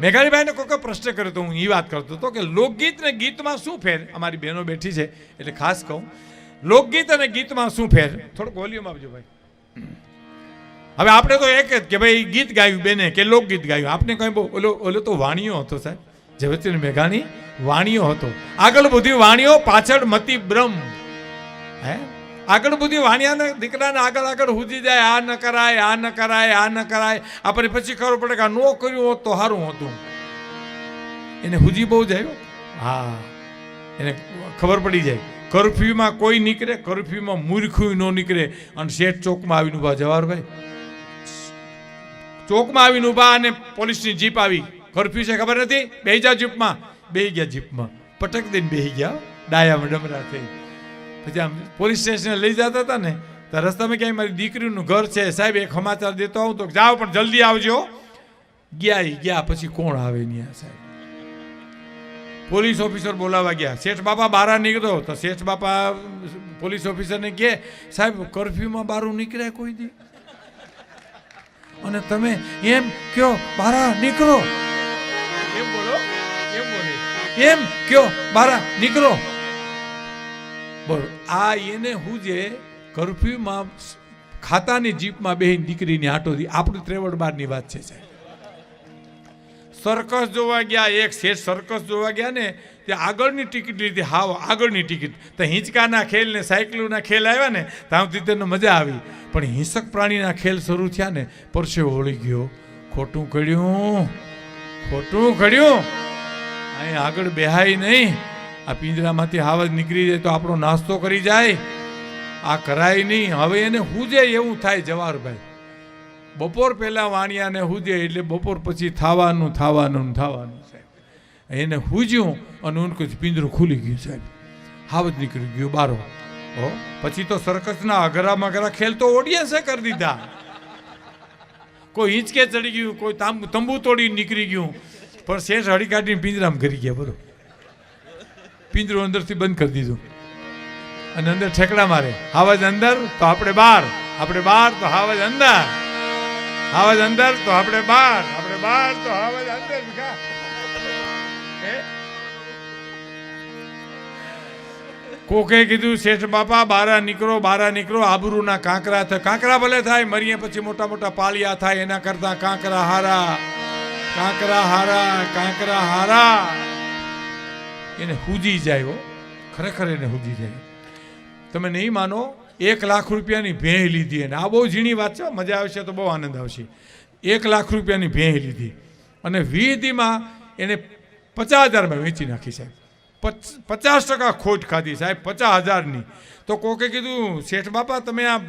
મેઘાણીભાઈને કોઈ પ્રશ્ન કર્યો તો હું એ વાત કરતો હતો કે લોકગીત ને ગીતમાં શું ફેર? અમારી બહેનો બેઠી છે, એટલે ખાસ કહું. લોકગીત અને ગીતમાં શું ફેર? થોડુંક વોલ્યુમ આપજો ભાઈ. હવે આપણે તો એક જ કે ભાઈ ગીત ગાયું બેને કે લોકગીત ગાયું? આપણે કંઈ બહુ ઓલો ઓલો તો વાણીઓ હતો સાહેબ. ઝવેરચંદ મેઘાણી વાણીઓ હતો. આગળ બધી વાણીઓ પાછળ મતી બ્રહ્મ. હે? આગળ બધી વાણિયાને દીકરાને આગળ આગળ હુજી જાય આ ન કરાય આ ન કરાય આ ન કરાય. આપણે પછી ખબર પડે કે આ ન કર્યું હોત તો સારું હતું. એને હુજી બહુ જાય હા. એને ખબર પડી જાય. કર્ફ્યુમાં કોઈ નીકળે કર્ફ્યુમાં મૂર્ખું ન નીકળે. અને શેઠ ચોકમાં આવીને ઊભા. જવાહરભાઈ ચોકમાં આવીને ઊભા અને પોલીસની જીપ આવી. કર્ફ્યુ છે ખબર નથી? બેહી જાઓ જીપમાં. બેહી ગયા જીપમાં. પટક દઈને બેહી ગયા. ડાયા ડમરા થઈ. પછી આમ પોલીસ સ્ટેશને લઈ જતા હતા ને તો રસ્તામાં ક્યાંય મારી દીકરીનું ઘર છે સાહેબ એક સમાચાર દેતો આવું તો જાઓ પણ જલ્દી આવજો. ગયા ગયા પછી કોણ આવે ત્યાં સાહેબ? પોલીસ ઓફિસર બોલાવા ગયા. શેઠ બાપા બહાર નીકળ્યો તો શેઠ બાપા પોલીસ ઓફિસરને કહે સાહેબ કર્ફ્યુમાં બહાર નીકળ્યા કોઈ દી? અને તમે એમ કયો બહાર નીકળો. એમ બોલો એમ બોલે. એમ કયો બહાર નીકળો. આ એને હું જે કર્ફ્યુમાં ખાતાની જીપમાં બેહીને દીકરીની આટો દી. આપણી ત્રેવડ બારની વાત છે, સાહેબ. સર્કસ જોવા ગયા, એક શેઠ સર્કસ જોવા ગયા ને, તે આગળની ટિકિટ લીધી. હાવ, આગળની ટિકિટ. તો હિંચકાના ખેલ ને સાયકલોના ખેલ આવ્યા ને, ત્યાંથી તેને મજા આવી. પણ હિંસક પ્રાણીના ખેલ શરૂ થયા ને પરસે હોળી ગયો. ખોટું કર્યું. ખોટું કર્યું. અહીં આગળ બેહાય નહીં. આ પિંજરામાંથી હાવજ નીકળી જાય તો આપણો નાસ્તો કરી જાય. આ કરાય નહીં. હવે એને હુજે એવું થાય જવાહરભાઈ. બપોર પહેલાં વાણિયાને હુજે એટલે બપોર પછી થાવાનું થાવાનું, થવાનું સાહેબ. એને હુજ્યું અને ઉનકું પિંજરું ખુલી ગયું સાહેબ. હાવજ નીકળી ગયું, બારો. હો, પછી તો સર્કસના અઘરા મઘરા ખેલ તો ઓડિયન્સે કરી દીધા. કોઈ હિંચકે ચડી ગયું, કોઈ તાંબુ, તંબુ તોડી નીકળી ગયું. પણ શેષ હળી કાઢીને પિંજરામાં કરી ગયા બરો પિંજરું અંદરથી બંધ કરી દીધું. અને અંદર ઠેકડા મારે. હાવજ અંદર તો આપણે બહાર આપણે બહાર તો હાવજ અંદર. હાવજ અંદર તો આપણે બહાર આપણે બહાર તો હાવજ અંદર. કોકે કીધું, શેઠ બાપા, બારા નીકળો બારા નીકળો. આબરૂના કાંકરા થાય કાંકરા ભલે થાય, મરીએ પછી મોટા મોટા પાળિયા થાય. એના કરતા કાંકરા હારા. કાંકરા હારા કાંકરા હારા. એને હુજી જાય હો. ખરેખર એને હુજી જાય. તમે નહીં માનો, એક લાખ રૂપિયાની ભેં લીધી અને આ બહુ ઝીણી વાત છે, મજા આવશે તો બહુ આનંદ આવશે. એક લાખ રૂપિયાની ભેં લીધી. અને વીધીમાં એને પચાસ હજારમાં વેચી નાખી સાહેબ. પચ- પચાસ ટકા ખોટ ખાધી સાહેબ, પચાસ હજારની. તો કોકે કીધું, શેઠ બાપા, તમે આ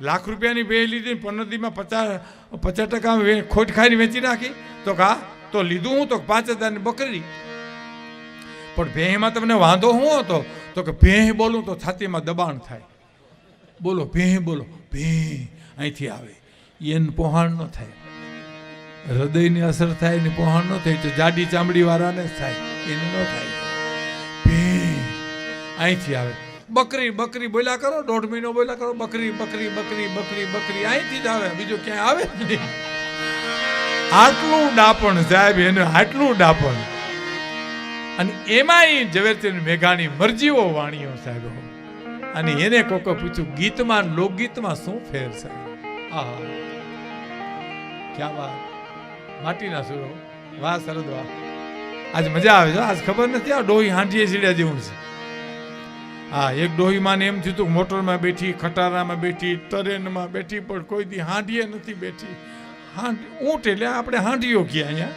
લાખ રૂપિયાની ભેં લીધી પનોતીમાં પચાસ પચાસ ટકા ખોટ ખાઈને વેચી નાખી? તો કા? તો લીધું હું તો પાંચ હજારની બકરી. પણ ભેંમાં તમને વાંધો શું હતો? તો કે ભેં બોલું તો છાતીમાં દબાણ થાય. બોલો ભેં બોલો. ભેં અહીંથી આવે. એને પોહાણ ન થાય. હૃદયની અસર થાય ને પોહાણ ન થાય તો જાડી ચામડી વાળાને જ થાય. એને ન થાય. ભેં અહીંથી આવે. બકરી બકરી બોલ્યા કરો, દોઢ મહિનો બોલ્યા કરો. બકરી બકરી બકરી બકરી બકરી અહીંથી જ આવે. બીજું ક્યાંય આવે જ નહીં. આટલું ડાપણ સાહેબ, એને આટલું ડાપણ. અને એમાંય ઝવેરચંદ મેઘાણી મરજીઓ વાણીઓ સાહેબ અને એને કોકો પૂછ્યું, ગીતમાં, લોકગીતમાં શું ફેર છે? આ, ક્યાં વાત? માટીના સુરો. વાહ, સરદ વાહ. આજ મજા આવે છે આજ ખબર નથી આ ડોહી હાંડીએ સીડ્યા જેવું છે. હા, એક ડોહીમાં એમ થયું મોટરમાં બેઠી, ખટારામાં બેઠી ટ્રેનમાં બેઠી, પણ કોઈ દી હાંડીએ નથી બેઠી. હાંડ ઊંટ એટલે આપણે હાંડીઓ કહે અહીંયા.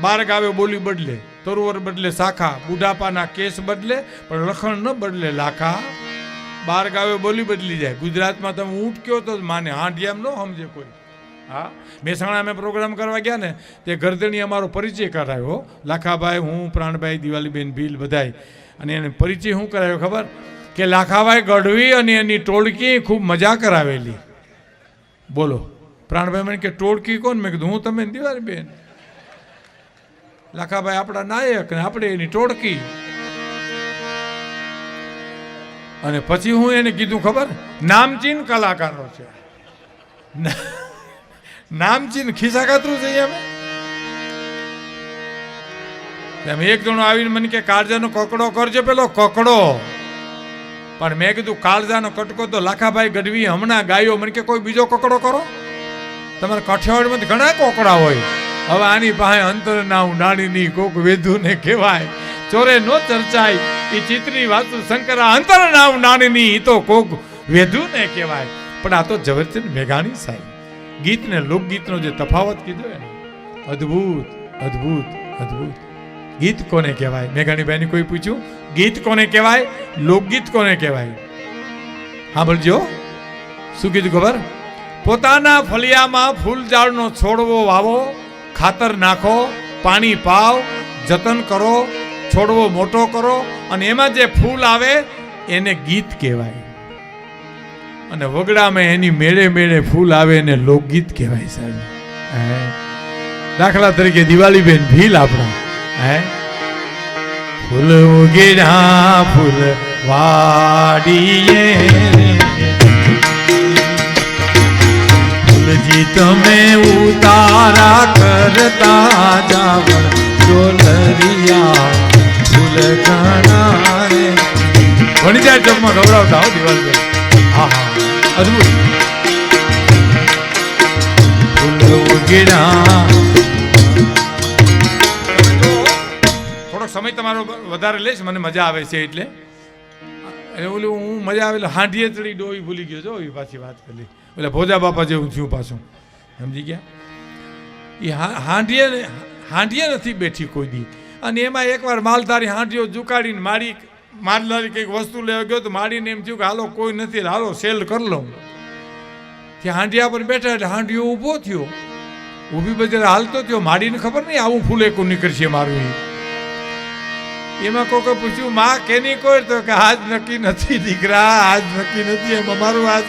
બાળક આવે બોલી બદલે. તરોવર બદલે શાખા, બુઢાપાના કેસ બદલે, પણ લખણ ન બદલે લાખા. બાર ગાવે બોલી બદલી જાય. ગુજરાતમાં તમે ઊંટ કયો તો માને. હાંડિયામ ન સમજે કોઈ. હા? મહેસાણા અમે પ્રોગ્રામ કરવા ગયા ને, તે ગરદણી અમારો પરિચય કરાયો લાખાભાઈ, હું, પ્રાણભાઈ, દિવાલીબેન, ભીલ બધાય. અને એને પરિચય શું કરાયો, ખબર? કે લાખાભાઈ ગઢવી અને એની ટોળકી ખૂબ મજા કરાવેલી. બોલો. પ્રાણભાઈ મને કે, ટોળકી કોણ? મેં કીધું, હું તમે દિવાળી બેન લાખાભાઈ આપણા નાયક ને આપણે એની ટોળકી. અને પછી હું એને કીધું ખબર? નામચીન કલાકારો છે. નામચીન ખિસ્સા કાતરું છે એમ. એમ એક જણો આવીને મને કે, કાળજાનો કકડો કરજો પેલો કકડો. પણ મેં કીધું, કાળજાનો કટકો તો લાખાભાઈ ગઢવી હમણાં ગાયો. મને કે, કોઈ બીજો કકડો કરો? તમારા કઠિયાવાડમાં ઘણા કોકડા હોય. હવે આની પાસે અંતર ના ઉડાડીની કોક વેધુ ને કહેવાય. ચોરે નો ચર્ચાય. એ ચિત્રની વાતુ શંકરા અંતર ના ઉડાડીની એ તો કોક વેધુ ને કહેવાય. પણ આ તો ઝવેરચંદ મેઘાણી સાહેબ. ગીત ને લોકગીતનો જે તફાવત કીધો એને. અદ્ભુત અદ્ભુત અદ્ભુત. ગીત કોને કહેવાય? મેઘાણીભાઈને કોઈ પૂછ્યું? ગીત કોને કહેવાય? લોકગીત કોને કહેવાય? સાંભળજો. શું કીધું ખબર? પોતાના ફળિયામાં ફૂલ ઝાડનો છોડવો વાવો. ખાતર નાખો, પાણી પાવ જતન કરો, છોડવો મોટો કરો અને એમાં જે ફૂલ આવે એને ગીત કહેવાય. અને વગડામાં એની મેળે મેળે ફૂલ આવે એને લોકગીત કહેવાય સાહેબ. હે? દાખલા તરીકે દિવાળીબેન ભીલ આપણા. હે? ફૂલ ઉગેડા, ફૂલ વાડીએ. ફૂલજી તમે ઉતારા કરતા જાવ ડોલરિયા ફૂલ ઘણા ભણી જાય જમવા ગૌરવતા હો દિવાળી હા હા. અદભુત. ફૂલ ઉગેડા. થોડોક સમય તમારો વધારે લઈશ, મને મજા આવે છે એટલે. એટલે ઓલું હું મજા આવેલું હાંડીએ ચડી ડોઈ ભૂલી ગયો છો, એ પાછી વાત કરી. એટલે ભોજા બાપા જેવું થયું પાછું. સમજી ગયા? એ હા- હાંડીએ નથી બેઠી કોઈ દી. અને એમાં એકવાર માલધારી હાંડીઓ ઝુકાડીને મારી માલધારી કંઈક વસ્તુ લેવા ગયો તો મારીને એમ થયું કે હાલો, કોઈ નથી, હાલો, સેલ કરી લઉં. ત્યાં હાંડિયા પર બેઠા એટલે હાંડિયો ઊભો થયો. ઊભી બજાર હાલતો થયો. માડીને ખબર નહીં, આવું ફૂલે કું નીકળશે મારું એમાં કોકે પૂછ્યું, માં, કેની કોઈ? તો કે, આજ નક્કી નથી, દીકરા, આજ નક્કી નથી, એમ અમારું આજ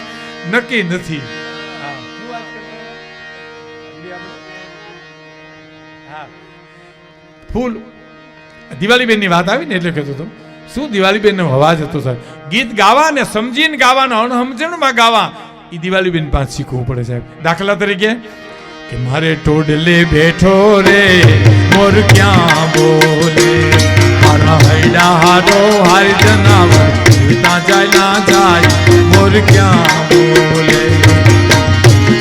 નક્કી નથી. ફૂલ. દિવાળીબેનની વાત આવી ને એટલે કહેતો હતો. શું દિવાળીબેનનો અવાજ હતો સાહેબ? ગીત ગાવા ને સમજીને ગાવાનો અણસમજણમાં ગાવા. એ દિવાળીબેન પાસે શીખવું પડે સાહેબ. દાખલા તરીકે કે મારે ટોડલે બેઠો રે મોર ક્યાં બોલે? મારા હૈડા હારો હાર જનાવર. પિતા જાય, ના જાય, મોર ક્યાં બોલે?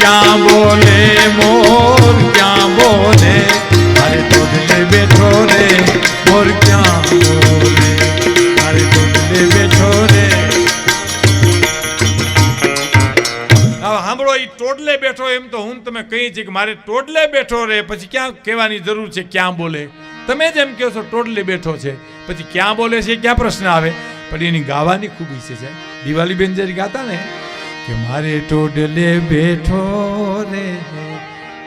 ક્યાં બોલે મોર, ક્યાં બોલે? મારે ટોડલે બેઠો રે, મોર ક્યાં બોલે? મારે ટોડલે બેઠો રે. સાંભળો એ ટોડલે બેઠો એમ તો હું તમે કહી છે કે મારે ટોડલે બેઠો રે, પછી ક્યાં કહેવાની જરૂર છે, ક્યાં બોલે? તમે જેમ કહો છો, ટોડલે બેઠો છે. પછી ક્યાં બોલે છે, ક્યાં પ્રશ્ન આવે? પણ એની ગાવાની ખૂબ ઈચ્છે છે. દિવાળી દિવાળીબેન જયારે ગાતા ને, કે મારે ટોડલે બેઠો રે,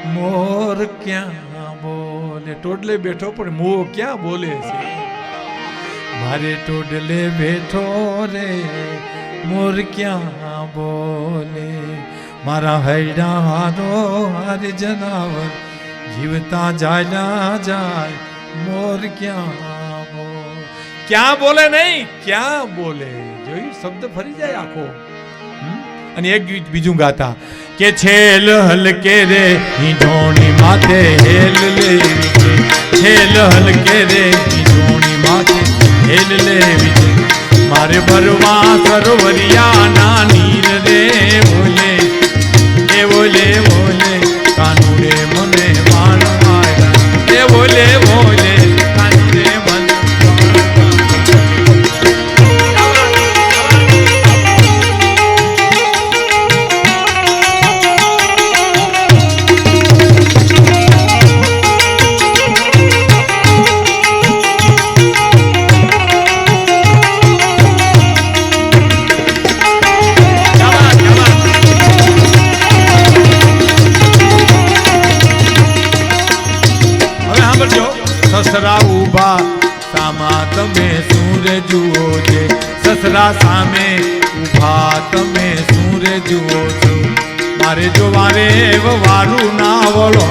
મોર ક્યાં બોલે? ટોડલે બેઠો પણ મો ક્યાં બોલે છે? મારે ટોડલે બેઠો રે, મોર ક્યાં બોલે? મારા હૈડા હારો હાર જનાવર, જીવતા જાય ના જાય, મોર ક્યાં ક્યાં બોલે નહીં? ક્યાં બોલે? જોઈ શબ્દ ફરી જાય આખો. અને એક ગીત બીજું ગાતા. કે છેલ હલકે રે ઢોણી માથે હેલ છે. છેલ હલકે રે ઢોણી માથે હેલ લેવી મારે ભરવા સરોવરિયા ના નીર રે, બોલે. એ બોલે સામે ઊભા તમે સૂર જુઓ છો મારે જોવા રે વારું ના વળો